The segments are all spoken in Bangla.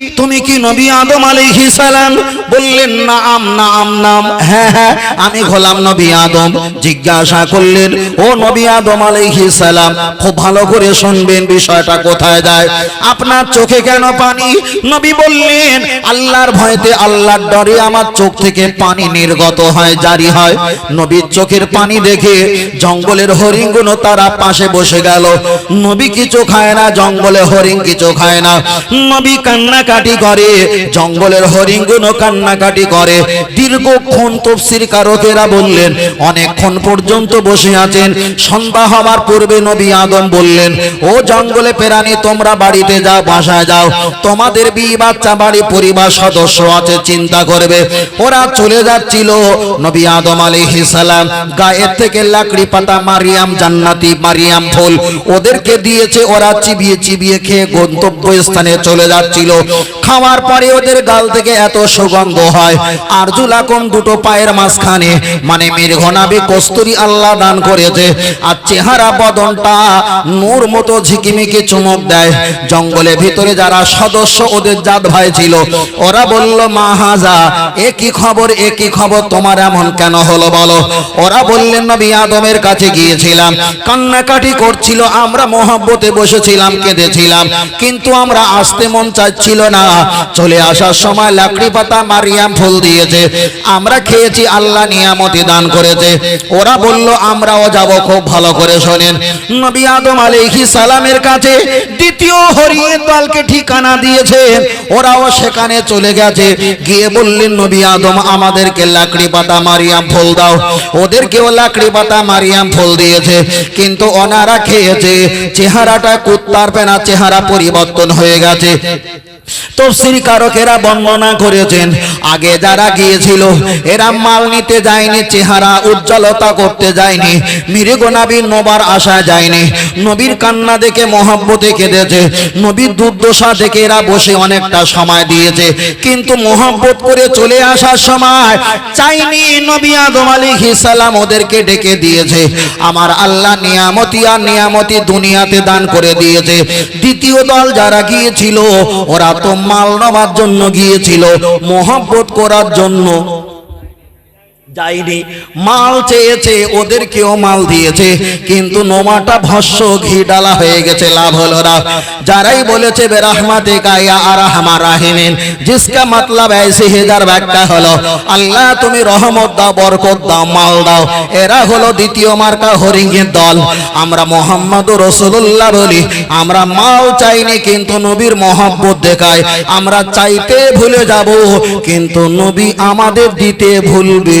তুমি কি নবী আদম আলাইহিস সালাম? বললেন, নাম নাম নাম। হ্যাঁ হ্যাঁ আমি হলাম নবী আদম। জিজ্ঞাসা করলেন, ও নবী আদম আলাইহিস সালাম, খুব ভালো করে শুনবেন বিষয়টা কোথায় যায়? আপনার চোখে কেন পানি? নবী বললেন, আল্লাহর ভয়তে আল্লাহর ডরে আমার চোখ থেকে পানি নির্গত হয়, জারি হয়। নবীর চোখের পানি দেখে জঙ্গলের হরিণগুলো তারা পাশে বসে গেল। নবী কিছু খায় না, জঙ্গলে হরিণ কিছু খায় না। নবী কান্নাকাটি করে, জঙ্গলের হরিণগুলো কান্নাকাটি করে। দীর্ঘক্ষণ তফসির কারকেরা বললেন, অনেকক্ষণ পর্যন্ত বসে আছেন। সন্ধ্যা হওয়ার পূর্বে নবী আদম বললেন, ও জঙ্গলে পেরানি তোমরা বাড়িতে যাও, বাসায় যাও। তোমাদের বিয়ে বাচ্চা, বাড়ি পরিবার সদস্য আছে, চিন্তা করবে। ওরা চলে যাচ্ছিল। নবী আদম আলাইহিস সালাম গায়ের থেকে লাকড়ি পাতা, মারিয়াম জান্নাতি, মারিয়াম ফুল ওদেরকে দিয়েছে। ওরা চিবিয়ে চিবিয়ে খেয়ে গন্তব্য স্থানে চলে যাচ্ছিল। খাওয়ার পরে ওদের গাল থেকে এত সুগন্ধ হয়। আরজুলাকম দুটো পায়ের মাঝখানে মানে মৃগনাবি কস্তুরি আল্লাহ দান করেছে। আর চেহারা বদনটা নূর মতো ঝিকিমিকি চুমক দেয়। জঙ্গলের ভিতরে যারা সদস্য ওদের জাত ভাই ছিল, ওরা বলল, মা হাজা, এ কি খবর, এ কি খবর, তোমার এমন কেন হলো বলো? ওরা বললেন, নবী আদমের কাছে গিয়েছিলাম, কান্নাকাটি করছিল, আমরা মোহাব্বতে বসেছিলাম, কেঁদেছিলাম। কিন্তু আমরা আসতে মন চাচ্ছিল না। চলে আসার সময় লাকড়ি পাতা মারিয়াম ফুল দিয়েছে। আমরা খেয়েছি, আল্লাহ নিয়ামতি দান করেছে। ওরা বলল, আমরাও যাব, খুব ভালো করে শোনেন। নবী আদম আলাইহিস সালামের কাছে দ্বিতীয় হরিণের দলকে ঠিকানা দিয়েছে। ওরাও সেখানে চলে গেছে। গিয়ে বললেন, নবী আদম, আমাদেরকে লাকড়ি পাতা মারিয়াম ফুল দাও। ওদেরকেও লাকড়ি পাতা মারিয়াম ফুল দিয়েছে। কিন্তু ওনারা খেয়েছে। চেহারাটা কুত্তার পেনা, চেহারা পরিবর্তন হয়ে গেছে। তফসির কারকেরা বর্ণনা করেছেন, আগে যারা গিয়েছিল, এরা মাল নিতে যায়নি, চেহারা উজ্জ্বলতা করতে যায়নি মিরেগো নবীর নবার আসা যায়নি। নবীর কান্না দেখে মহাব্বতে কেঁদেছে, নবীর দুর্দশা দেখে এরা বসে অনেকটা সময় দিয়েছে। কিন্তু মহাব্বত করে চলে আসার সময় চাইনি নবী আদম আলী সালাম ওদেরকে ডেকে দিয়েছে। আমার আল্লাহ নিয়ামতি আর নিয়ামতি দুনিয়াতে দান করে দিয়েছে। দ্বিতীয় দল যারা গিয়েছিল, ওরা তো মাল নেওয়ার জন্য গিয়েছিল মোহাম্মত করার জন্য। যায়নি। মাল চেয়েছে, ওদেরকেও মাল দিয়েছে, কিন্তু নোমাটা ভস্য ঘি ডালা হয়ে গেছে, লাভ হলো না। যারাই বলেছে বেরহমাতে গায়া আর হামা রাহিমিন জিসকা মতলব ऐसे হেজার ব্যাখ্যা হলো, আল্লাহ, তুমি রহমত দাও, বরকত দাও, মাল দাও। এরা হলো দ্বিতীয় মার্কা হরিঙ্গের দল। আমরা মোহাম্মদ রসুল্লাহ বলি, আমরা মাল চাইনি, কিন্তু নবীর মহব্বত দেখায়। আমরা চাইতে ভুলে যাব, কিন্তু নবী আমাদের দিতে ভুলবে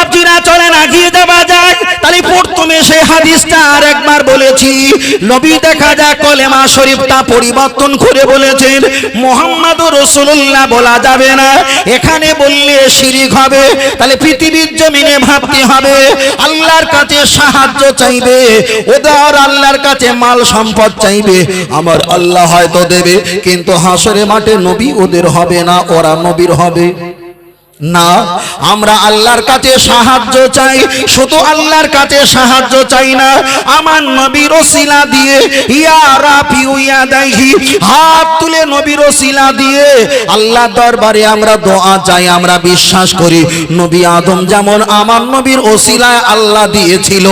আমার বাপজিরা চলে না, গিয়ে যাওয়া যায়। তাহলে প্রথমে হাদিসটা আর একবার বলেছি। নবী দেখা যায় কলেমা পরিবর্তন করে বলেছেন মোহাম্মদ রসুল্লাহ বলা যাবে না। এখানে বললে শিরিক হবে, তাহলে পৃথিবীর জমিনে ভাবতে হবে, আল্লাহর কাছে সাহায্য চাইবে ওদের আল্লাহর কাছে মাল সম্পদ চাইবে। আমার আল্লাহ হয়তো দেবে, কিন্তু হাসরে মাঠে নবী ওদের হবে না, ওরা নবীর হবে। না, আমরা আল্লাহর কাছে সাহায্য চাই, শুধু আল্লাহর কাছে সাহায্য চাই না, আমার নবীর ওসিলা দিয়ে, ইয়া রাফি ইয়া দাইহি, হাত তুলে নবীর ওসিলা দিয়ে আল্লাহ দরবারে আমরা দোয়া চাই, আমরা বিশ্বাস করি, নবী আদম যেমন আমার নবীর ওসিলায় আল্লাহ দিয়েছিল,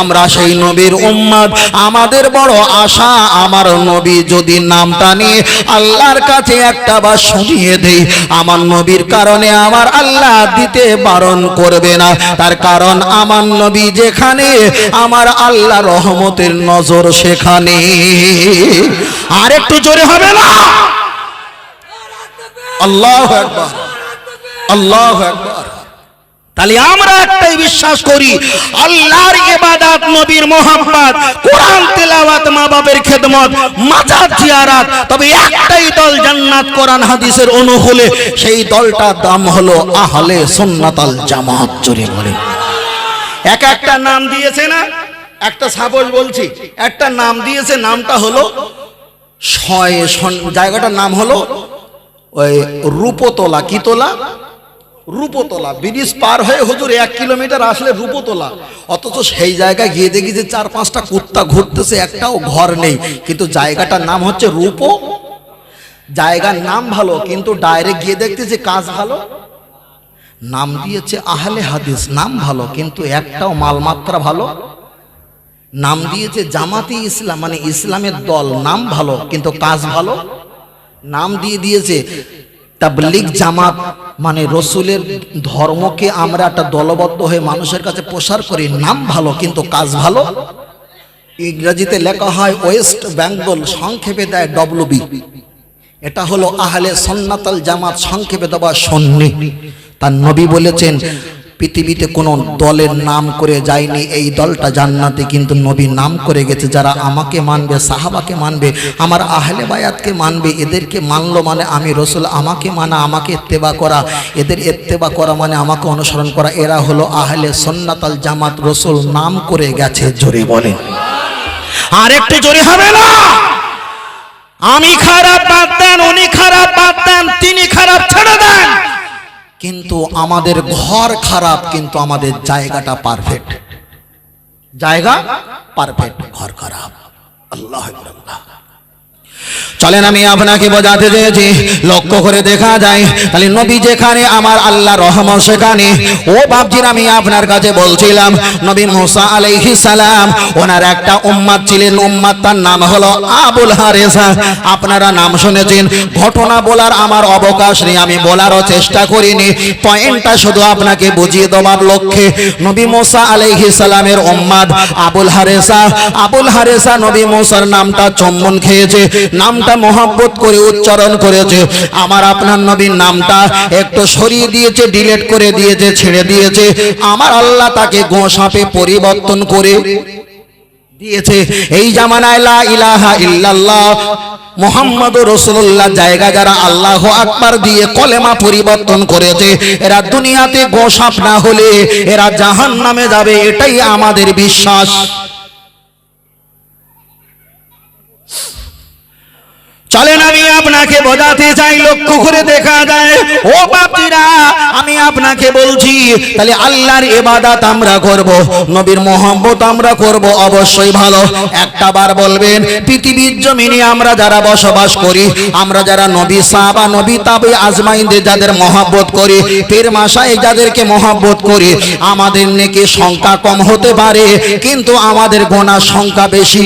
আমরা সেই নবীর উম্মত, আমাদের বড় আশা, আমার নবী যদি নামটা নিয়ে আল্লাহর কাছে একটা বা শুনিয়ে দেই, আমার নবীর কারণে আমার আল্লাহ দিতে বারণ করবে না। তার কারণ আমার নবী যেখানে, আমার আল্লাহ রহমতের নজর সেখানে। আর একটু জোরে হবে না? আল্লাহ একবার আল্লাহ একবার তাহলে আমরা একটাই বিশ্বাস করি, আল্লাহর ইবাদত নবীর মোহাম্মদ, কোরআন তেলাওয়াত মা বাবার খেদমত, মাজার জিয়ারাত। তবে একটাই দল জান্নাত, কোরআন, হাদিসের অনুকূলে, সেই দলটার দাম হলো আহলে সুন্নাতাল জামাত, জোরে বলে। এক একটা নাম দিয়েছে না? একটা সাপোজ বলছি, একটা নাম দিয়েছে, নামটা হলো জায়গাটার নাম হলো ওই রূপতলা, কি তোলা? রূপতলা, ব্রিজ পার হয়ে হুজুর এক কিলোমিটার আসলে রূপতলা। অথচ সেই জায়গায় গিয়ে দেখি যে চার পাঁচটা কুত্তা ঘুরতেছে, একটাও ঘর নেই। কিন্তু জায়গাটার নাম হচ্ছে রূপ। জায়গার নাম ভালো, কিন্তু ডাইরেক্ট গিয়ে দেখতেছে কাজ ভালো। নাম দিয়েছে আহলে হাদিস, নাম ভালো, কিন্তু একটাও মালমাত্রা ভালো। নাম দিয়েছে জামাতি ইসলাম মানে ইসলামের দল, নাম ভালো, কিন্তু কাজ ভালো। নাম দিয়ে দিয়েছে তাবলিগ জামাত মানে রসুলের ধর্মকে আমরা একটা দলবদ্ধ হয়ে মানুষের কাছে প্রসার করি, নাম ভালো কিন্তু কাজ ভালো। ইংরেজিতে লেখা হয়, ওয়েস্ট বেঙ্গল সংক্ষেপে দেয় ডব্লুবি এটা হলো আহলে সন্নাতাল জামাত সংক্ষেপে দেওয়া সন্নি। তার নবী বলেছেন পৃথিবীতে কোনো দলের নাম করে যায়নি, এই দলটা জান্নাতে কিন্তু নবী নাম করে গেছে। যারা আমাকে মানবে, সাহাবাকে মানবে, আমার আহলে বায়াতকে মানবে, এদেরকে মানলো মানে আমি রসুল, আমাকে মানা, আমাকে এত্তেবা করা। এদের এত্তেবা করা মানে আমাকে অনুসরণ করা। এরা হলো আহলে সন্নাতাল জামাত, রসুল নাম করে গেছে জোরে বলে আর একটু জোরে হবে না? আমি খারাপ বাদ দেন, উনি খারাপ বাদ দেন, তিনি খারাপ ছেড়ে দেন। কিন্তু আমাদের ঘর খারাপ কিন্তু আমাদের জায়গাটা পারফেক্ট জায়গা পারফেক্ট ঘর খারাপ। আল্লাহ আল্লাহ। চলেন আমি আপনাকে বোঝাতে চেয়েছি, লক্ষ্য করে দেখা যায়, তাহলে নবী যেখানে, আমার আল্লাহ রহমত সেখানে। ও বাপজির আমি আপনার কাছে বলছিলাম, নবী মুসা আলাইহি সালাম, ওনার একটা উম্মাদ ছিলেন, উম্মাদ তার নাম হলো আবুল হারেসা। আপনারা নাম শুনেছেন, ঘটনা বলার আমার অবকাশ নেই, আমি বলারও চেষ্টা করিনি, পয়েন্টটা শুধু আপনাকে বুঝিয়ে দেওয়ার লক্ষ্যে। নবী মোসা আলাইহি সালামের উম্মাদ আবুল হারেসা আবুল হারেসা নবী মুসার নামটা চম্বন খেয়েছে নামটা মোহাব্বত করে উচ্চারণ করেছে। আমার আপনার নবীর নামটা একটু সরিয়ে দিয়েছে ডিলেট করে দিয়েছে, ছেড়ে দিয়েছে। আমার আল্লাহ তাকে গোসাপে পরিবর্তন করে দিয়েছে। এই জামানায় লা ইলাহা ইল্লাল্লাহ মোহাম্মদ রসুল্লাহ জায়গা যারা আল্লাহ আকবার দিয়ে কলেমা পরিবর্তন করেছে, এরা দুনিয়াতে গোসাপ না হলে এরা জাহান নামে যাবে, এটাই আমাদের বিশ্বাস চলেন আমি আপনাকে বোঝাতে চাই, লক্ষ্য করে দেখা যায়, ও বাপিরা আমি আপনাকে বলছি, তাহলে আল্লাহর ইবাদত আমরা করব, নবীর মোহাম্মত আমরা করব, অবশ্যই ভালো। একটা বার বলবেন, পৃথিবীর জমিনে আমরা যারা বসবাস করি, আমরা যারা নবী সাহাবা, নবী তাবে আজমাইনদের যাদের মহাব্বত করি, পীর মাসায় যাদেরকে মহাব্বত করি, আমাদের নেকি সংখ্যা কম হতে পারে, কিন্তু আমাদের গোনার সংখ্যা বেশি।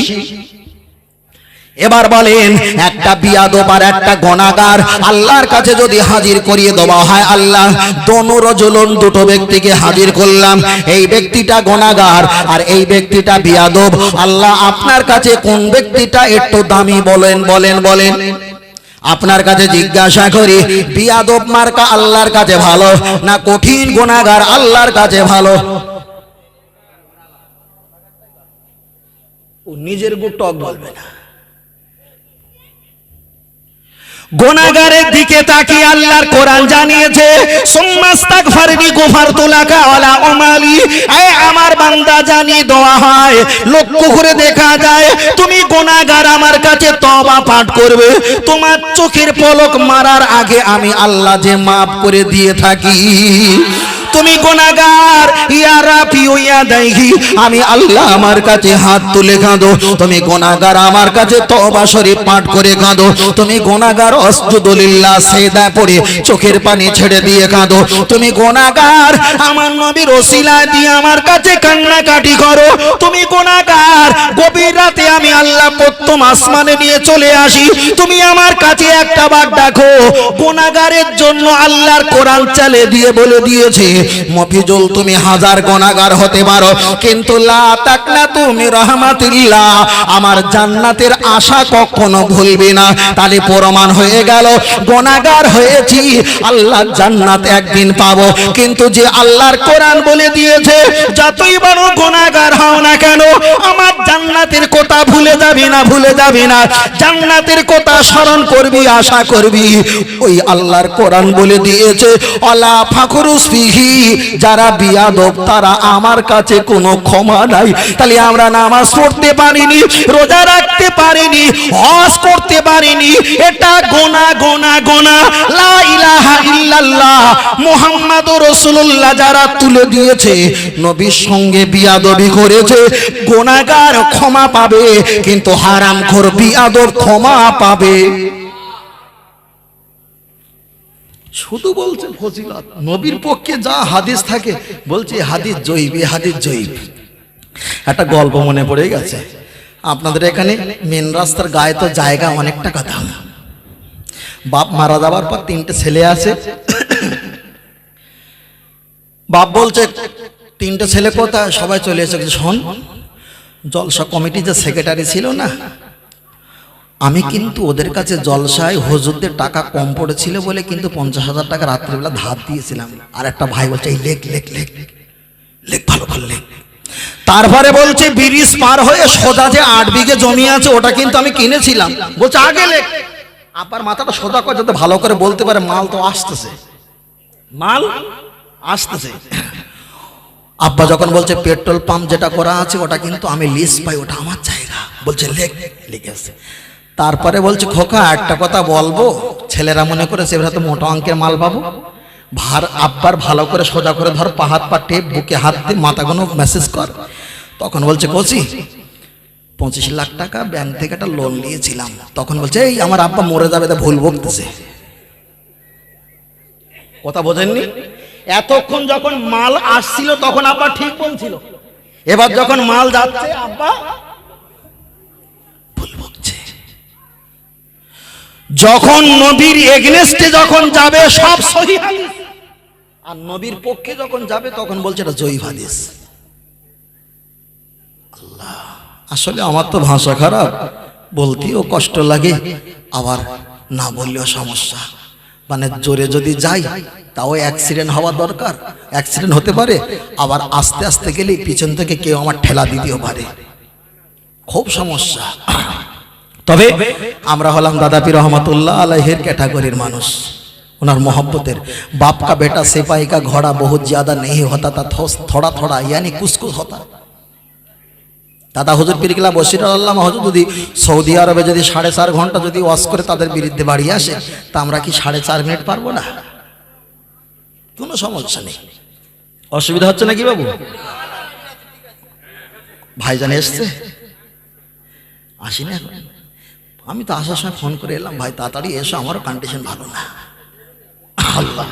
এবার বলেন, একটা বিয়াদব আর একটা গণাগার আল্লাহর কাছে যদি হাজির করিয়ে দেওয়া হয়, আল্লাহ দনুর জ্বলন দুটো ব্যক্তিকে হাজির করলাম। এই ব্যক্তিটা গণাগার আর এই ব্যক্তিটা বিয়াদব। আল্লাহ আপনার কাছে কোন ব্যক্তিটা একটু দামি বলেন বলেন বলেন। আপনার কাছে জিজ্ঞাসা করি, বিয়াদব মার্কা আল্লাহর কাছে ভালো না কঠিন গুণাগার আল্লাহর কাছে ভালো? নিজের গুটক বলবে না। গোনাগারের দিকে তাকিয়ে আল্লাহর কোরআন জানিয়েছে সুম্মাস্তাক ফারবি গুফার তুলাকা ওয়ালা উমালি। এ আমার বান্দা জানি দোয়া হয়, লক্ষ্য করে দেখা যায়, তুমি গোনাগার আমার কাছে তওবা পাঠ করবে। তোমার চোখের পলক মারার আগে আমি আল্লাহ যে মাফ করে দিয়ে থাকি। তুমি গোনাগার ইয়ারা পিউয়া দেখি আমি আল্লাহ আমার কাছে হাত তুলে কাঁদো। তুমি গোনাগার আমার কাছে তওবা শরীফ পাঠ করে কাঁদো। তুমি গোনাগার অসজুদুলিল্লাহ সেদা পড়ে চোখের পানি ছেড়ে দিয়ে কাঁদো। তুমি গোনাগার আমার নবীর ওসিলা দিয়ে আমার কাছে কান্নাকাটি করো। তুমি গোনাগার গভীর প্রথম আসমানে নিয়ে চলে আসি। তুমি আমার কাছে একটা বার ডাকো গোনাগারের জন্য আল্লাহর কোরআন চালে দিয়ে বলে দিয়েছে, মফিজুল তুমি হাজার গোনাগার হতে পারো, কিন্তু লা তাকনা তুমি রহমাতিল্লাহ, আমার জান্নাতের আশা কখনো ভুলবি না। তাহলে প্রমাণ হয়ে গেল, গোনাগার হয়েছি, আল্লাহ জান্নাত একদিন পাবো। কিন্তু যে আল্লাহর কোরআন বলে দিয়েছে, যতই বড় গোনাগার হও না কেন, আমার জান্নাতের কথা ভুলে যাবি না। ভুলে যাবি না। জান্নাতের কথা স্মরণ করবি, আশা করবি। ওই আল্লাহর কোরআন বলে দিয়েছে, অলা ফাখরুস ফিহি যারা বিয়াদব, তারা আমার কাছে কোনো ক্ষমা নাই। তাহলে আমরা নামাজ পড়তে পারিনি, রোজা রাখতে পারিনি, হজ করতে পারিনি। এটা গোনা গোনা গোনা। লা যারা তুলে দিয়েছে, নবীর সঙ্গে বিয়াদবি করেছে, গোনাগার ক্ষমা পাবে, কিন্তু হারাম খোর বিয়াদব ক্ষমা পাবে। শুধু বলছে ফজিলত, নবীর পক্ষে যা হাদিস থাকে, বলছে হাদিস জয়ীব, এ হাদিস জয়ীব। একটা গল্প মনে পড়ে গেছে। আপনাদের এখানে মেন রাস্তার গায়ে তো জায়গা অনেক টাকা দাম বাপ মারা যাবার পর তিনটে ছেলে আছে। বাপ বলছে, তিনটে ছেলে কোথায়? সবাই চলে এসেছে, শোন। জলসা কমিটি যে সেক্রেটারি ছিল না, আমি কিন্তু ওদের কাছে জলসায় হজুরদের টাকা কম পড়েছিল বলে কিন্তু পঞ্চাশ হাজার টাকা রাত্রিবেলা ধার দিয়েছিলাম। আর একটা ভাই বলছে, এই লেখ লেখ লেখ লেখ ভালো করে লেখ তারপরে বলছে, ব্রিজ পার হয়ে সোজা যে আট বিঘে জমি আছে, ওটা কিন্তু আমি কিনেছিলাম। বলছে, আগে লেখ আবার মাথাটা সোজা করে যাতে ভালো করে বলতে পারে, মাল তো আসতেছে। মাল আসতেছে। আব্বা যখন বলছে, পেট্রোল পাম্প যেটা করা আছে, ওটা কিন্তু আমি লিস্ট পাই, ওটা আমার জায়গা। বলছে লেখ লিখেছে তারপরে বলছে, খোকা, একটা কথা বলব, ছেলেরা মনে করে সেভাবে তো মোটা অঙ্কের মাল পাবো। ভার, আব্বার ভালো করে সোজা করে ধর, পা হাত পা টেপ, বুকে হাত দিয়ে মাথাগুলো মেসেজ কর। তখন বলছে কোচি পঁচিশ লাখ টাকা ব্যাংক থেকে একটা লোন নিয়েছিলাম। তখন বলছে, এই, আমার আব্বা মরে যাবে, তা ভুল বকতেছে। কথা বোঝেননি? এতক্ষণ যখন মাল আসছিল, তখন আব্বা ঠিক বলছিল। এবার যখন মাল যাচ্ছে, আব্বা যখন নবীর এগনেস্টে যখন যাবে, সব সহি আর নবীর পক্ষে যখন যাবে, তখন বলছে এটা জয়ী হাদিস। আল্লাহ, আসলে আমার তো ভাষা খারাপ, বলতেও কষ্ট লাগে, আবার না বললেও সমস্যা। মানে জোরে যদি যাই, তাও অ্যাক্সিডেন্ট হওয়া দরকার। অ্যাক্সিডেন্ট হতে পারে, আবার আস্তে আস্তে গেলে পিছন থেকে কেউ আমার ঠেলা দিতেও পারে। খুব সমস্যা। তবে আমরা হলাম দাদাপি রহমতুল্লাহ আলহের ক্যাটাগরির মানুষ। ওনার মহব্বতের বাপকা বেটা, সেপাইকা, ঘোড়া, বহুত জাদা নেই হতা, তা থড়া থোড়া, ইয়ানি কুসকুস হতা। দাদা হুজুর পিরিকলা বসির আল্লাহ হজুর যদি সৌদি আরবে যদি সাড়ে চার ঘণ্টা যদি ওয়াশ করে তাদের বিরুদ্ধে বাড়ি আসে, তা আমরা কি সাড়ে চার মিনিট পারব না? কোনো সমস্যা নেই। অসুবিধা হচ্ছে নাকি বাবু? ভাই ভাইজান এসছে? আসি না এখন। আমি তো আসার সময় ফোন করে এলাম, ভাই তাড়াতাড়ি এসো, আমারও কন্ডিশন ভালো না। আল্লাহ।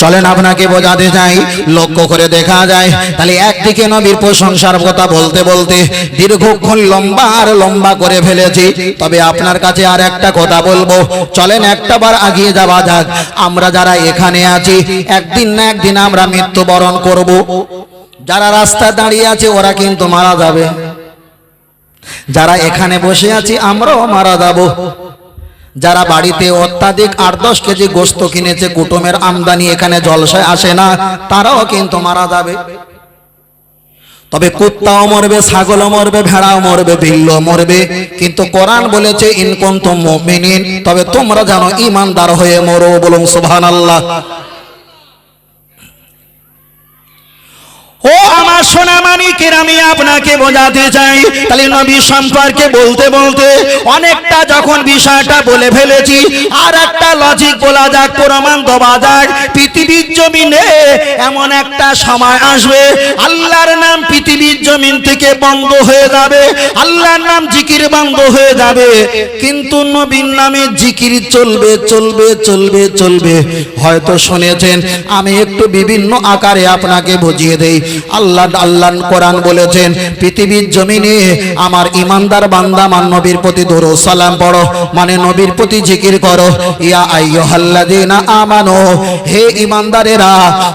চলেন আপনাকে বোঝাতে চাই, লক্ষ্য করে দেখা যায়, তাহলে একদিকে নবীর প্রশংসার কথা বলতে বলতে দীর্ঘক্ষণ লম্বা আর লম্বা করে ফেলেছি, তবে আপনার কাছে আর একটা কথা বলব, চলেন একটা বার আগিয়ে যাওয়া যাক, আমরা যারা এখানে আছি, একদিন না একদিন আমরা মৃত্যুবরণ করব, যারা রাস্তায় দাঁড়িয়ে আছে ওরা কিন্তু মারা যাবে, যারা এখানে বসে আছি আমরাও মারা যাব যারা বাড়িতে অত্যাধিক আট দশ কেজি গোস্ত কিনেছে, কুটুমের আমদানি এখানে জলসায় আসে না, তারাও কিন্তু মারা যাবে। তবে কুত্তাও মরবে, ছাগলও মরবে, ভেড়াও মরবে, বিল্লও মরবে। কিন্তু কোরআন বলেছে ইনকম তো তবে তোমরা জানো ইমানদার হয়ে মরো বলুন সুবহানাল্লাহ। ও আমার সোনা মানিকের আমি আপনাকে বোঝাতে চাই। তাহলে নবী সম্পর্কে বলতে বলতে অনেকটা যখন বিষয়টা বলে ফেলেছি, আর একটা লজিক বলা যাক, প্রমাণ দেওয়া যাক, পৃথিবীর জমিনে এমন একটা সময় আসবে, আল্লাহর নাম পৃথিবীর জমিন থেকে বন্ধ হয়ে যাবে, আল্লাহর নাম জিকির বন্ধ হয়ে যাবে, কিন্তু নবীর নামে জিকির চলবে চলবে চলবে চলবে। হয়তো শুনেছেন, আমি একটু বিভিন্ন আকারে আপনাকে বুঝিয়ে দেই। আল্লাহ আল্লাহ কোরআন বলেছেন, পৃথিবীর জমিনে আমার ইমানদার বান্দা মান নবীর প্রতি ধরো সালাম পড়ো মানে নবীর প্রতি জিকির করো। ইয়া আইয়ুহাল্লাযীনা আমানু, হে ইমানদারেরা,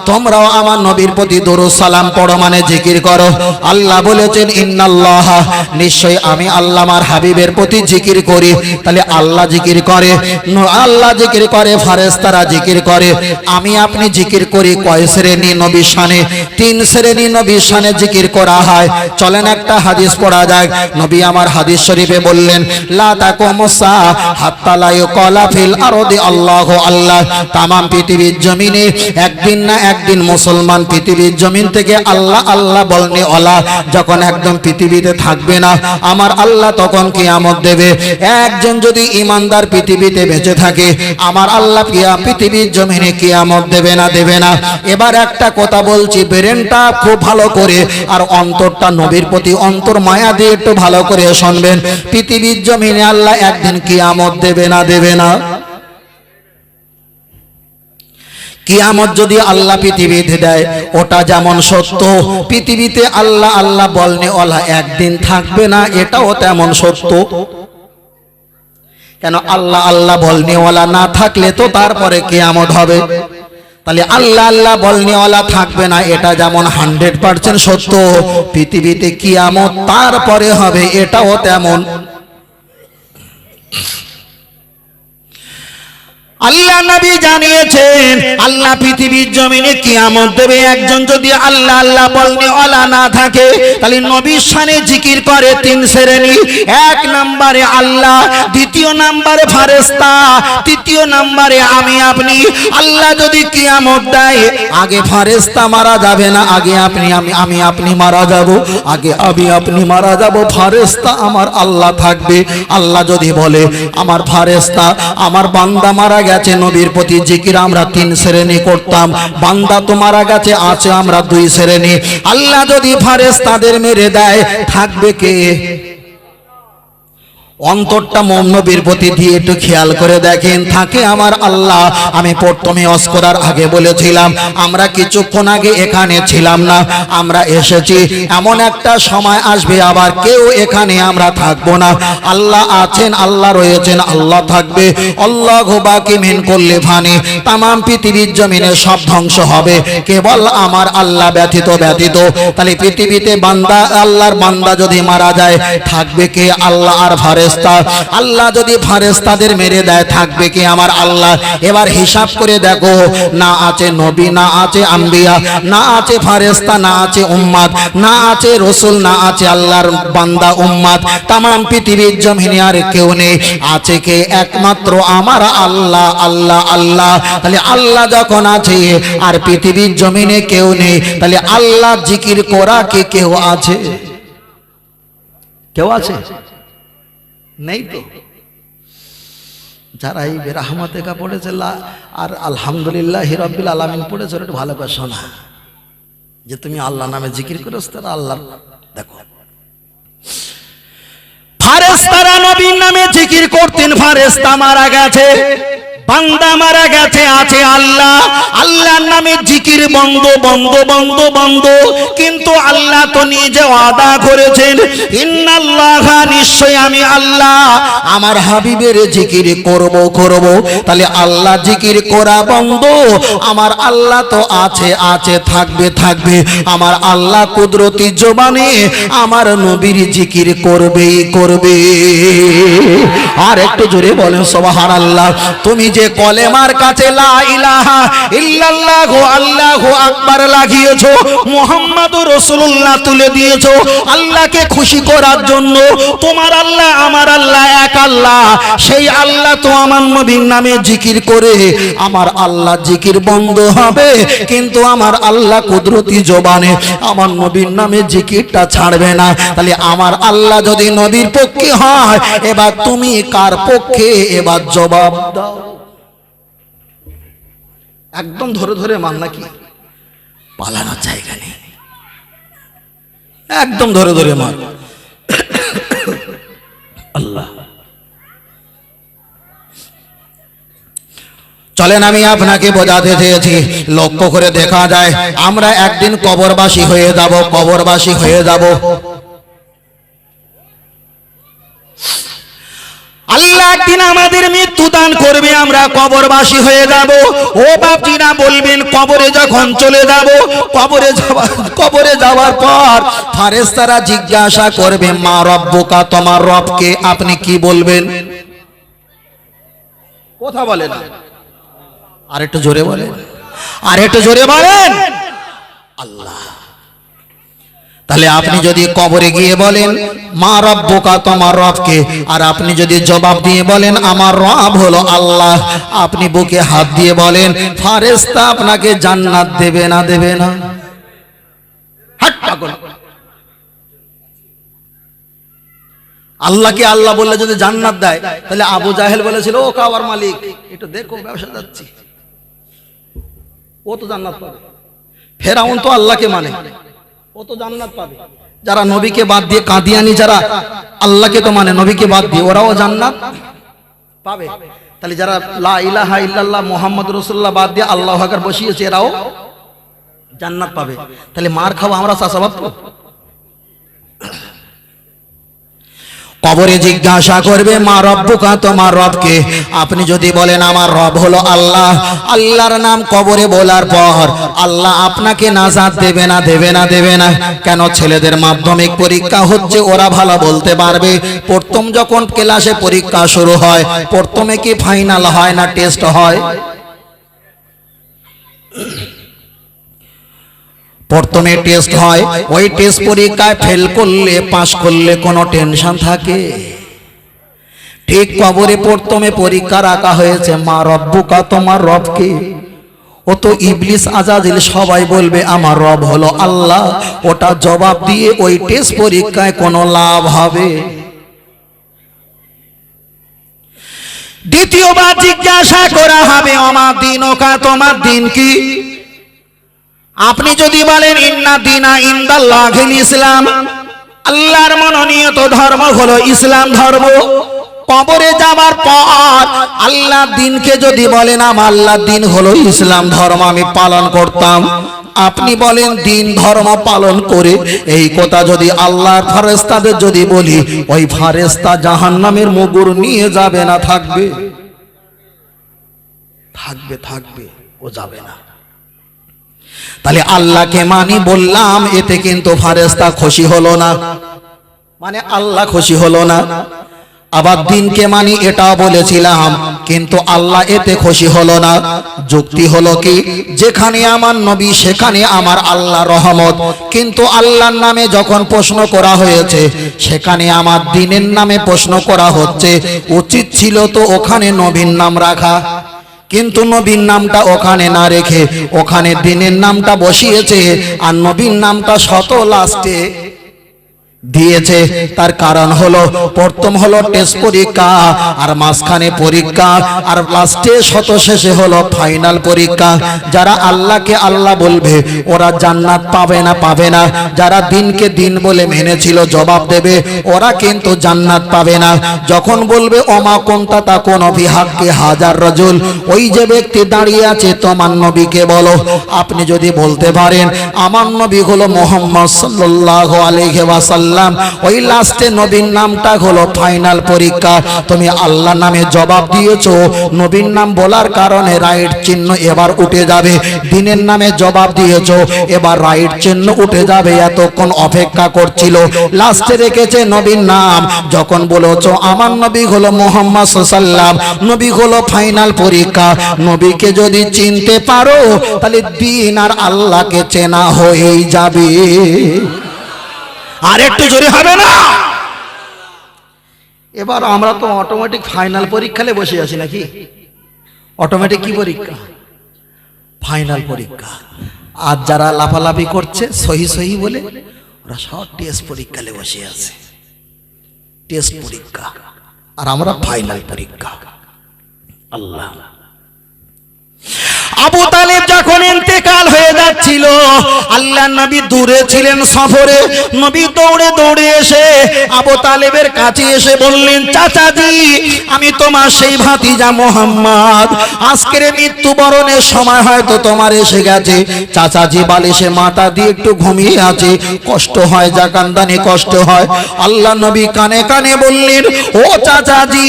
তোমরাও আমার নবীর প্রতি ধরো সালাম পড়ো মানে জিকির করো। আল্লাহ বলেছেন, ইন্নাল্লাহ, নিশ্চয় আমি আল্লাহ আমার হাবিবের প্রতি জিকির করি। তাহলে আল্লাহ জিকির করে আল্লাহ জিকির করে ফারেস্তারা জিকির করে। আমি আপনি জিকির করি কয় শ্রেণি নবী শানে? তিন শ্রেণি শ্রেণি নবীর শানে জিকির করা হয়। চলেন একটা হাদিস পড়া যায় নবী আমার হাদিস শরীফে বললেন পৃথিবীতে থাকবে না, আমার আল্লাহ তখন দেবে। একজন যদি ইমানদার পৃথিবীতে বেঁচে থাকে, আমার আল্লাহ পৃথিবীর জমিনে কিয়ামত দেবে না দেবে না। এবার একটা কথা বলছি, ব্রেনটা খুব ভালো করে, আর অন্তরটা নবীর প্রতি অন্তর মায়া দিয়ে একটু ভালো করে শুনবেন। পৃথিবীর জমিনে আল্লাহ একদিন কিয়ামত দেবে না দেবে না? কিয়ামত যদি আল্লাহ পৃথিবীতে দেয়, ওটা যেমন সত্য, পৃথিবীতে আল্লাহ আল্লাহ বলনে ওলা একদিন থাকবে না, এটাও তেমন সত্য। কেন আল্লাহ আল্লাহ বলনেওয়ালা না থাকলে তো তারপরে কিয়ামত হবে? তাহলে আল্লাহ আল্লাহ বলনিওয়ালা থাকবে না, এটা যেমন হান্ড্রেড পার্সেন্ট সত্য। পৃথিবীতে কিয়ামত তারপরে হবে, এটাও তেমন। আল্লাহ নবী জানিয়েছেন, আল্লাহ পৃথিবীর জমিনে কিয়ামত দেবে। একজন যদি আল্লাহ আল্লাহ বলনে ওলা না থাকে, তাহলে নবীর শানে জিকির করে তিন শ্রেণি। এক নম্বরে আল্লাহ, দ্বিতীয় নম্বরে ফারেস্তা তৃতীয় নম্বরে আমি আপনি। আল্লাহ যদি কিয়ামত দেয়, আগে ফারেস্তা মারা যাবে না, আগে আপনি, আমি আমি আপনি মারা যাব। আগে আমি আপনি মারা যাব ফারেস্তা আমার আল্লাহ থাকবে। আল্লাহ যদি বলে, আমার ফারেস্তা আমার বান্দা মারা গেছে নবীর প্রতি জিকির আমরা তিন শ্রেণি করতাম। বান্দা তো মারা গেছে আছে, আমরা দুই শ্রেণি। আল্লাহ যদি ফারেস্তাদের মেরে দেয়, থাকবে কে? অন্তরটা মৌনবীর প্রতি দিয়ে একটু খেয়াল করে দেখেন, থাকে আমার আল্লাহ। আমি প্রথমে অস করার আগে বলেছিলাম, আমরা কিছুক্ষণ আগে এখানে ছিলাম না, আমরা এসেছি। এমন একটা সময় আসবে, আবার কেউ এখানে আমরা থাকব না। আল্লাহ আছেন, আল্লাহ রয়েছেন, আল্লাহ থাকবে। আল্লাহ বাকি মেন করলে ফানে। তামাম পৃথিবীর জমিনে সব ধ্বংস হবে। কেবল আমার আল্লাহ ব্যথিত ব্যথিত তাহলে পৃথিবীতে বান্দা, আল্লাহর বান্দা যদি মারা যায়, থাকবে কে? আল্লাহ আর ফারেস্তা আল্লাহ যদি ফারেস্তাদের মেরে দেয়, থাকবে কি আমার আল্লাহ? এবার হিসাব করে দেখো, না আছে নবী, না আছে আম্বিয়া, না আছে ফারেস্তা না আছে উম্মাদ, না আছে রসুল, না আছে আল্লাহর বান্দা, উম্মাদ। তামাম পৃথিবীর জমিনে আর কেউ নেই। আছে কে একমাত্র আমার আল্লাহ আল্লাহ আল্লাহ? তাহলে আল্লাহ যখন আছে আর পৃথিবীর জমিনে কেউ নেই, তাহলে আল্লাহ জিকির করা কে কেউ আছে? কেউ আছে? নেই তো। যারা এই বেরাহমতে কা পড়েছে আর আলহামদুলিল্লাহ হিরব্বিল আলমিন পড়েছে একটু ভালো করে শোনা। যে তুমি আল্লাহ নামে জিকির করেছ তারা আল্লাহ দেখো। ফারেস্তারা নবীর নামে জিকির করতেন ফারেস্তা মারা গেছে। বান্দা মারা গেছে, আছে আল্লাহ। আল্লাহর নামে জিকির বন্ধ বন্ধ বন্ধ বন্ধ। কিন্তু আল্লাহ তো নিজে ওয়াদা করেছেন, ইন্নাল্লাহ, নিশ্চয় আমি আল্লাহ। আমার হাবিবের জিকির করব করব। তাহলে আল্লাহ জিকির করা বন্ধ। আমার আল্লাহ তো আছে আছে, থাকবে থাকবে। আমার আল্লাহ কুদরতি জবানে আমার নবীর জিকির করবেই, করবে। আর একটু জোরে বলেন সোবাহার আল্লাহ তুমি যে কলেমার কাছে তোমার জিকির করে, আমার আল্লাহ জিকির বন্ধ হবে, কিন্তু আমার আল্লাহ কুদরতি জবানে আমার নবীর নামে জিকিরটা ছাড়বে না। তাহলে আমার আল্লাহ যদি নবীর পক্ষে হয়, এবার তুমি কার পক্ষে? এবার জবাব দাও। একদম ধরে ধরে মান নাকি? পালানোর জায়গা নেই। একদম ধরে ধরে মান। আল্লাহ। চলেন আমি আপনাকে বোঝাতে চেয়েছি লক্ষ্য করে দেখা যায় আমরা একদিন কবরবাসী হয়ে যাব কবরবাসী হয়ে যাব। আল্লাহ একদিন আমাদের মৃত্যু দান করবে, আমরা কবরবাসী হয়ে যাব। ও বাপজিরা বলবেন, কবরে যখন চলে যাব, কবরে যাওয়া, কবরে যাওয়ার পর ফারেস্তারা জিজ্ঞাসা করবে, মা রব্বকা, তোমার রবকে আপনি কি বলবেন? কথা বলেন আর একটু জোরে বলেন। আর একটু জোরে বলেন। আল্লাহ। তাহলে আপনি যদি কবরে গিয়ে বলেন, মা রব্বকা, তোমার রবকে। আর আপনি যদি জবাব দিয়ে বলেন, আমার রব হলো আল্লাহ। আপনি বুকে হাত দিয়ে বলেন ফারেস্তা আপনাকে জান্নাত দেবে না দেবে না। আল্লাহকে আল্লাহ বললে যদি জান্নাত দেয়, তাহলে আবু জাহেল বলেছিল, ও কাবার মালিক, একটু দেখো, ব্যবসা যাচ্ছি। ও তো জান্নাত পাবে। ফেরাউন তো আল্লাহকে মানে। ও তো জান্নাত পাবে। যারা নবীকে বাদ দিয়ে কাঁদিয়ানি, যারা আল্লাহকে তো মানে নবীকে বাদ দিয়ে, ওরাও জান্নাত পাবে। তাহলে যারা লা ইলাহা ইল্লাল্লাহ মোহাম্মদ রসুল্লাহ বাদ দিয়ে আল্লাহ হাকার বসিয়েছে, এরাও জান্নাত পাবে। তাহলে মার খাব আমরা চাষাবাদ কবরে জিজ্ঞাসা করবে, মা রব্বুকা, তোমার রবকে আপনি যদি বলেন, আমার রব হলো আল্লাহ। আল্লাহর নাম কবরে বলার পর আল্লাহ আপনাকে নাজাত দেবে না দেবে না দেবে না। কেন? ছেলেদের মাধ্যমিক পরীক্ষা হচ্ছে, ওরা ভালো বলতে পারবে। প্রথম যখন ক্লাসে পরীক্ষা শুরু হয়, প্রথমে কি ফাইনাল হয় না টেস্ট হয়? প্রথমে টেস্ট হয়, ওই টেস্ট পরীক্ষায় ফেল করলে পাশ করলে কোনো টেনশন থাকে। ঠিক কবরে প্রথমে পরীক্ষা রাখা হয়েছে, মা রব্বুকা, তোমার রবকে? ও তো ইবলিস আজাজিল সবাই বলবে, আমার রব হলো আল্লাহ। ওটা জবাব দিয়ে ওই টেস্ট পরীক্ষায় কোনো লাভ হবে। দ্বিতীয়বার জিজ্ঞাসা করা হবে আমার দিন ওকা তোমার দিন কি? আপনি যদি বলেন, ইন্না দিনা ইন্দাল্লাহিল ইসলাম, আল্লাহর মনোনীত ধর্ম হলো ইসলাম ধর্ম। কবরে যাবার পর আল্লাহ দিনকে যদি বলেন, আমার আল্লাহ দিন হলো ইসলাম ধর্ম, আমি পালন করতাম। আপনি বলেন, দিন ধর্ম পালন করে এই কথা যদি আল্লাহর ফারেস্তাদের যদি বলি, ওই ফারেস্তা জাহান্নামের মুগুর নিয়ে যাবে না, থাকবে? থাকবে থাকবে, ও যাবে না। তাহলে আল্লাহকে মানি বললাম, এতে কিন্তু ফারেস্তা খুশি হলো না। মানে আল্লাহ খুশি হলো না। আবার দিনকে মানি এটাও বলেছিলাম, কিন্তু আল্লাহ এতে খুশি হলো না। যুক্তি হলো কি, যেখানে আমার নবী, সেখানে আমার আল্লাহ রহমত। কিন্তু আল্লাহর নামে যখন প্রশ্ন করা হয়েছে, সেখানে আমার দিনের নামে প্রশ্ন করা হচ্ছে, উচিত ছিল তো ওখানে নবীর নাম রাখা। কিন্তু নবীর নামটা ওখানে না রেখে, ওখানে দিনের নামটা বসিয়েছে, আর নবীর নামটা শত লাস্টে দিয়েছে। তার কারণ হলো, প্রথম হলো টেস্ট পরীক্ষা, আর মাঝখানে পরীক্ষা, আর লাস্টে শত শেষে হলো ফাইনাল পরীক্ষা। যারা আল্লাহকে আল্লাহ বলবে, ওরা জান্নাত পাবে না পাবে না। যারা দিনকে দিন বলে মেনেছিল জবাব দেবে, ওরা কিন্তু জান্নাত পাবে না। যখন বলবে অমা কোনটা তা কোন বিহাককে হাজার রজুল ওই যে ব্যক্তি দাঁড়িয়ে আছে, তোমার নবীকে বলো। আপনি যদি বলতে পারেন, আমার নবী হলো মোহাম্মদ সাল্লাল্লাহু আলাইহি ওয়াসাল্লাম ওই লাস্টে নবীর নামটা হলো ফাইনাল পরীক্ষা। তুমি আল্লাহ নামে জবাব দিয়েছ, নবীর নাম বলার কারণে রাইট চিহ্ন এবার উঠে যাবে। দিনের নামে জবাব দিয়েছ, এবার রাইট চিহ্ন উঠে যাবে, এতক্ষণ অপেক্ষা করছিল। লাস্টে রেখেছে নবীর নাম, যখন বলেছ, আমার নবী হলো মোহাম্মদ সাল্লাম নবী হলো ফাইনাল পরীক্ষা। নবীকে যদি চিনতে পারো, তাহলে দিন আর আল্লাহকে চেনা হয়েই যাবে। আর একটু জোরে হবে না। এবার আমরা তো অটোমেটিক ফাইনাল পরীক্ষালে বসে আছি নাকি? অটোমেটিক কি পরীক্ষা? ফাইনাল পরীক্ষা। আর যারা লাফালাফি করছে সহি সহি বলে ওরা সব টেস্ট পরীক্ষালে বসে আছে। টেস্ট পরীক্ষা। আর আমরা ফাইনাল পরীক্ষা। আল্লাহ। আবু তালেব যখন ইন্তেকাল হয়ে যাচ্ছিল আল্লাহ নবী দূরে ছিলেন সফরে। নবী দৌড়ে দৌড়ে এসে আবু তালেবের কাছে এসে বললেন, চাচাজি, আমি তোমার সেই ভাতিজা মোহাম্মদ। আজকের মৃত্যুবরণের সময় হয়তো তোমার এসে গেছে। চাচাজি বালিশে মাথা দিয়ে একটু ঘুমিয়ে আছে। কষ্ট হয় যা কান্দানে কষ্ট হয়। আল্লাহ নবী কানে কানে বললেন, ও চাচাজি,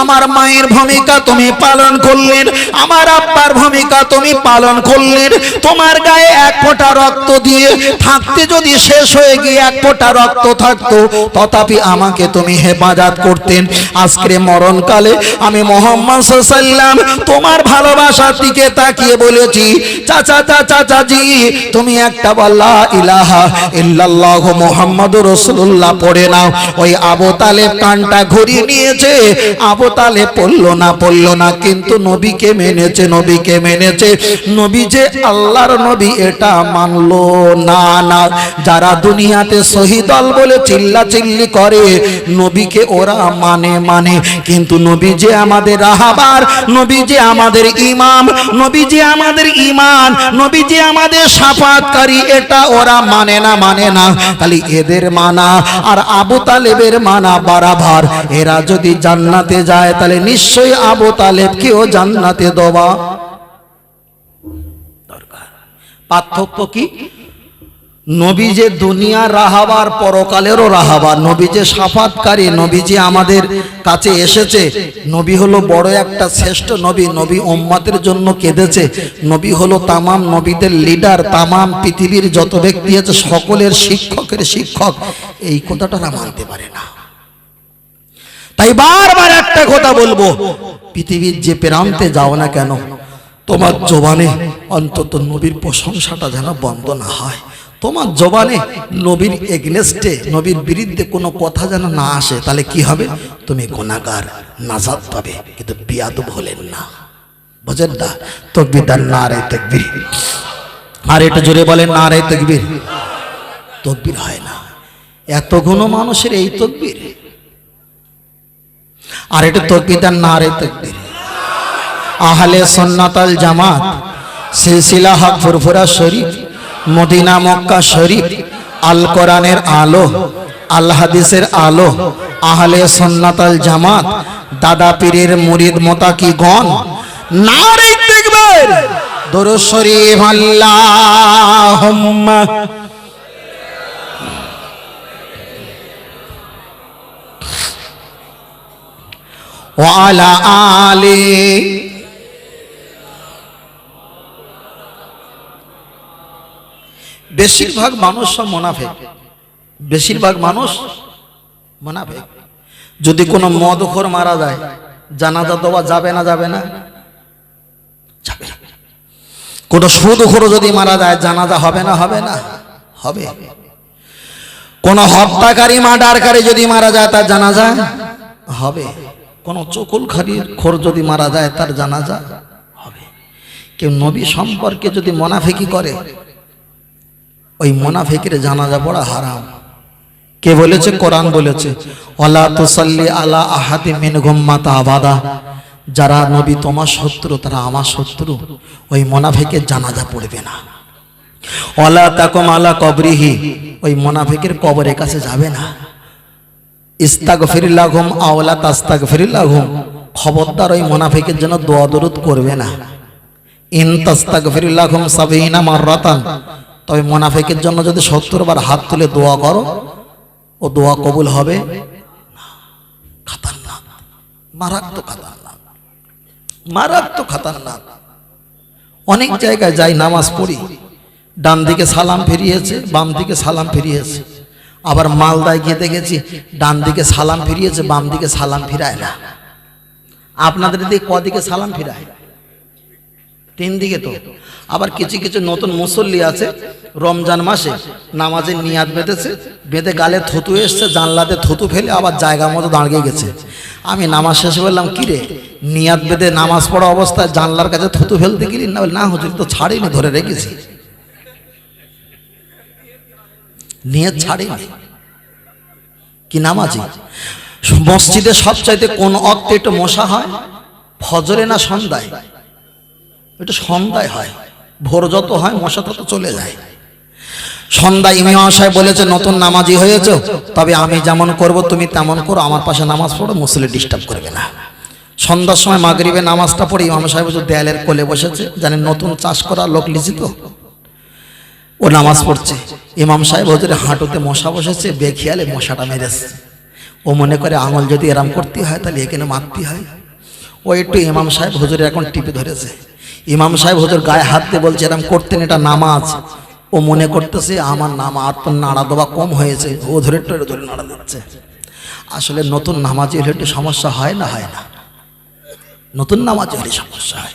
আমার মায়ের ভূমিকা তুমি পালন করলেন। আমার আব্বার ভূমিকা তুমি পালন করলেন তোমার গায়ে এক ফোঁটা রক্ত দিয়ে থাকতে যদি শেষ হয়ে গিয়ে এক ফোঁটা রক্ত থাকতো, তথাপি আমাকে তুমি হেফাজত করতেন। আজকে মরণকালে আমি মোহাম্মদ সাল্লাম তোমার ভালোবাসার দিকে তাকিয়ে বলেছি, চাচা চাচা, চাচি, তুমি একটা বল্লা ইলাহা ইল্লাল্লাহ মোহাম্মদ রসুল্লাহ পড়ে নাও। ওই আবু তালেব কানটা ঘুরিয়ে নিয়েছে। আবু তালেব পড়ল না পড়ল না, কিন্তু নবীকে মেনেছে, নবীকে মেনেছে নবী যে আল্লাহর নবী, এটা মানলো না না। যারা দুনিয়াতে শহীদল বলে চিল্লা চিল্লি করে, নবীকে ওরা মানে মানে। কিন্তু নবী যে আমাদের রাহাবার, নবী যে আমাদের ইমাম, নবী যে আমাদের ইমান নবী যে আমাদের সাফাতকারী, এটা ওরা মানে না মানে না। খালি এদের মানা আর আবু তালেবের মানা বারাবার। এরা যদি জান্নাতে যায়, তাহলে নিশ্চয়ই আবু তালেবকেও জান্নাতে দেওয়া। পার্থক্য কি? নবী যে দুনিয়ার রাহাবার পরকালেরও রাহাবার নবী যে সাফাতকারী, নবী যে আমাদের কাছে এসেছে, নবী হলো বড় একটা শ্রেষ্ঠ নবী নবী উম্মাতের জন্য কেঁদেছে, নবী হলো তামাম নবীদের লিডার তামাম পৃথিবীর যত ব্যক্তি আছে সকলের শিক্ষকের শিক্ষক। এই কথাটা না মানতে পারে না। তাই বারবার একটা কথা বলব, পৃথিবীর যে প্রান্তে যাও না কেন তোমার জবানে অন্তত নবীর প্রশংসাটা যেন বন্ধ না হয়। তোমার জবানে নবীর এগনেস্টে নবীর বিরুদ্ধে কোনো কথা যেন না আসে, তাহলে কি হবে? তুমি গুণাগার নাজাদ পাবে, কিন্তু বিয়াদব হলেন না। বুঝেন না? তকবিদার না রে তকবির। আর এটা জোরে বলেন না রে তকবির। তকবির হয় না। এত গুণ মানুষের এই তকবির। আর এটা তকবিদার না রে তকবির। আহলে সন্নাতাল জামাত সিলসিলা হক ফুরফুরা শরীফ মদিনা মক্কা শরীফ আল কোরআনের আলো আল হাদিসের আলো আহলে সন্নাতাল জামাত দাদা পীরের মুরিদ মোতাকি গণ নারে দেখবেন দরুদ শরীফ আল্লাহুম্মা وعلى آله বেশিরভাগ মানুষ সব মোনাফেক। বেশিরভাগ মানুষ মোনাফেক। যদি কোনো মদখোর মারা যায়, জানাজা দেওয়া যাবে না যাবে না? যাবে কোনো সুদখোর যদি মারা যায়, জানাজা হবে না হবে না? হবে। কোন হত্যাকারী, মার্ডারকারী যদি মারা যায়, তার জানাজা হবে। কোন চকুল খারির খোর যদি মারা যায়, তার জানাজা হবে। কেউ নবী সম্পর্কে যদি মোনাফেকি করে ওই মোনাফেকের জানাজা পড়া হারাম। কে বলেছে? কোরআন বলেছে। ওলা তুসাল্লি আলা আহাদি মিন গুম্মাতা আবাদা। যারা নবী তোমার শত্রু, তারা আমার শত্রু। ওই মোনাফেকের জানাজা পড়বে না। ওলা তাকুম আলা কবরিহি। ওই মোনাফেকের কবরের কাছে যাবে না। ইস্তাগফিরিল্লাহুম আওলা তাস্তাগফিরিল্লাহুম খবরদার ওই মুনাফিকের জন্য দোয়া দরুদ করবে না। ইন তাস্তাগফিরিল্লাহুম সাবিনা মাররাতান। তবে মোনাফেকের জন্য যদি 70 বার হাত তুলে দোয়া করো, ও দোয়া কবুল হবে? খাতারনাক। মারাত্মক মারাত্মক খাতারনাক। অনেক জায়গায় যাই, নামাজ পড়ি। ডান দিকে সালাম ফিরিয়েছে, বাম দিকে সালাম ফিরিয়েছে। আবার মালদায় গিয়ে দেখেছি, ডান দিকে সালাম ফিরিয়েছে, বাম দিকে সালাম ফিরায় না। আপনাদের দিকে কদিকে সালাম ফিরায়? তিন দিকে তো। আবার কিছু কিছু নতুন মুসল্লি আছে, রমজান মাসে নামাজের নিয়াদ বেঁধেছে, বেঁধে গালে থুতু এসছে, জানলাতে থুতু ফেলে আবার জায়গা মতো দাঁড়িয়ে গেছে। আমি নামাজ শেষে বললাম কিরে নিয়াদ বেঁধে নামাজ পড়া অবস্থায় জানলার কাছে থুতু ফেলতে গেলি? না না হুজুর, তো ছাড়িনি, ধরে রেখেছি। নিয়ত ছাড়েনি। কি নামাজি? মসজিদে সবচাইতে কোন অক্তে একটু মশা হয়? ফজরে না সন্ধ্যায়? একটু সন্ধ্যায় হয়। ভোর যত হয়, মশা তত চলে যায়। সন্ধ্যায় ইমাম সাহেব বলেছে, নতুন নামাজি হয়েছে, তবে আমি যেমন করব, তুমি তেমন করো। আমার পাশে নামাজ পড়ো মুসলি ডিস্টার্ব করবে না। সন্ধ্যার সময় মাগরিবে নামাজটা পড়ে ইমাম সাহেব দেয়ালের কোলে বসেছে জানেন নতুন চাষ করা লোক লিখিত ও নামাজ পড়ছে। ইমাম সাহেব হজরে হাঁটুতে মশা বসেছে, বেখিয়ালে মশাটা মেরেছে। ও মনে করে আঙুল যদি এরাম করতে হয়, তাহলে এখানে মারতে হয়। ও একটু ইমাম সাহেব হুজুরে এখন টিপে ধরেছে। ইমাম সাহেব হজুর গায়ে হাত দিয়ে বলছে, এরম করতেন এটা নামাজ। ও মনে করতেছে, আমার নাম আর তো নাড়া দেওয়া কম হয়েছে। ও ধরে টরে ধরে নাড়া দিচ্ছে। আসলে নতুন নামাজি হলে একটু সমস্যা হয় না হয় না। নতুন নামাজি হলে সমস্যা হয়।